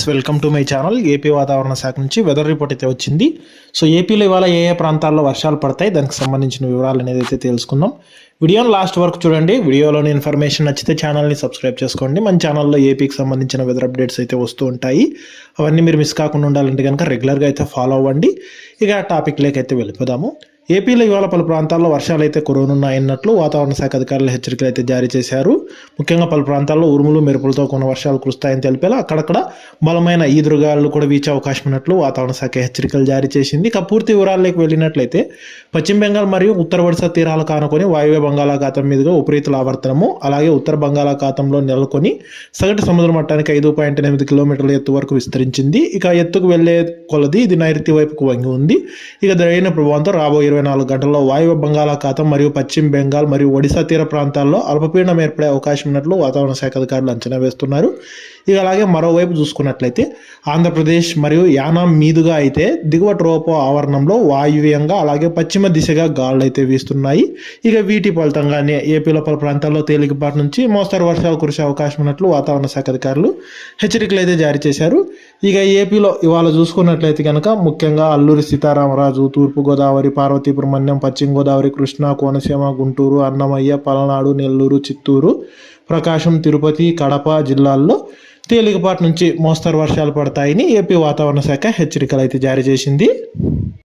Friends welcome to my channel. AP వాతావరణ శాఖ నుంచి వెదర్ రిపోర్ట్ అయితే వచ్చింది. సో ఏపీలో ఇవాళ ఏ ఏ ప్రాంతాల్లో వర్షాలు పడతాయి? దానికి సంబంధించిన వివరాలు అనేది అయితే తెలుసుకుందాం. వీడియోని లాస్ట్ వరకు చూడండి. వీడియోలోని ఇన్ఫర్మేషన్ నచ్చితే ఛానల్ని సబ్స్క్రైబ్ చేసుకోండి. మన ఛానల్లో ఏపీకి సంబంధించిన వెదర్ అప్డేట్స్ అయితే వస్తూ ఉంటాయి. అవన్నీ మీరు మిస్ కాకుండా ఉండాలంటే కనుక రెగ్యులర్గా అయితే ఫాలో అవ్వండి. ఇక టాపిక్ టాపిక్లోకి అయితే వెళ్ళిపోదాము. ఏపీలో ఇవాళ పలు ప్రాంతాల్లో వర్షాలు అయితే కురవనున్నాయన్నట్లు వాతావరణ శాఖ అధికారులు హెచ్చరికలు అయితే జారీ చేశారు. ముఖ్యంగా పలు ప్రాంతాల్లో ఉరుములు మెరుపులతో కొన్ని వర్షాలు కురుస్తాయని తెలిపేలా అక్కడక్కడ బలమైన ఈదురుగాలు కూడా వీచే అవకాశం ఉన్నట్లు వాతావరణ శాఖ హెచ్చరికలు జారీ చేసింది. ఇక పూర్తి వివరాల్లోకి వెళ్ళినట్లయితే పశ్చిమ బెంగాల్ మరియు ఉత్తర ఒడిశా తీరాలు కానుకొని వాయువ్య బంగాళాఖాతం మీదుగా ఉపరితల ఆవర్తనము అలాగే ఉత్తర బంగాళాఖాతంలో నెలకొని సగటు సముద్ర మట్టానికి ఐదు పాయింట్ ఎనిమిది కిలోమీటర్ల ఎత్తు వరకు విస్తరించింది. ఇక ఎత్తుకు వెళ్ళే కొలది ఇది నైరుతి వైపుకు వంగి ఉంది. ఇక ద్రైన ప్రభావంతో రాబోయే ఇరవై నాలుగు గంటల్లో వాయువ్య బంగాళాఖాతం మరియు పశ్చిమ బెంగాల్ మరియు ఒడిశా తీర ప్రాంతాల్లో అల్పపీడనం ఏర్పడే అవకాశం ఉన్నట్లు వాతావరణ శాఖ అధికారులు అంచనా వేస్తున్నారు. ఇక అలాగే మరోవైపు చూసుకున్నట్లయితే ఆంధ్రప్రదేశ్ మరియు యానాం మీదుగా అయితే దిగువ ట్రోపో ఆవరణంలో వాయువ్యంగా అలాగే పశ్చిమ దిశగా గాలులు అయితే వీస్తున్నాయి. ఇక వీటి ఫలితంగానే ఏపీలో పలు ప్రాంతాల్లో తేలికపాటి నుంచి మోస్తరు వర్షాలు కురిసే అవకాశం ఉన్నట్లు వాతావరణ శాఖ అధికారులు హెచ్చరికలు అయితే జారీ చేశారు. ఇక ఏపీలో ఇవాళ చూసుకున్నట్లయితే కనుక ముఖ్యంగా అల్లూరి సీతారామరాజు తూర్పుగోదావరి పార్వతీపురం మన్యం పశ్చిమ గోదావరి కృష్ణా కోనసీమ గుంటూరు అన్నమయ్య పలనాడు నెల్లూరు చిత్తూరు ప్రకాశం తిరుపతి కడప జిల్లాల్లో తేలికపాటి నుంచి మోస్తరు వర్షాలు పడతాయని ఏపీ వాతావరణ శాఖ హెచ్చరికలు అయితే జారీ చేసింది.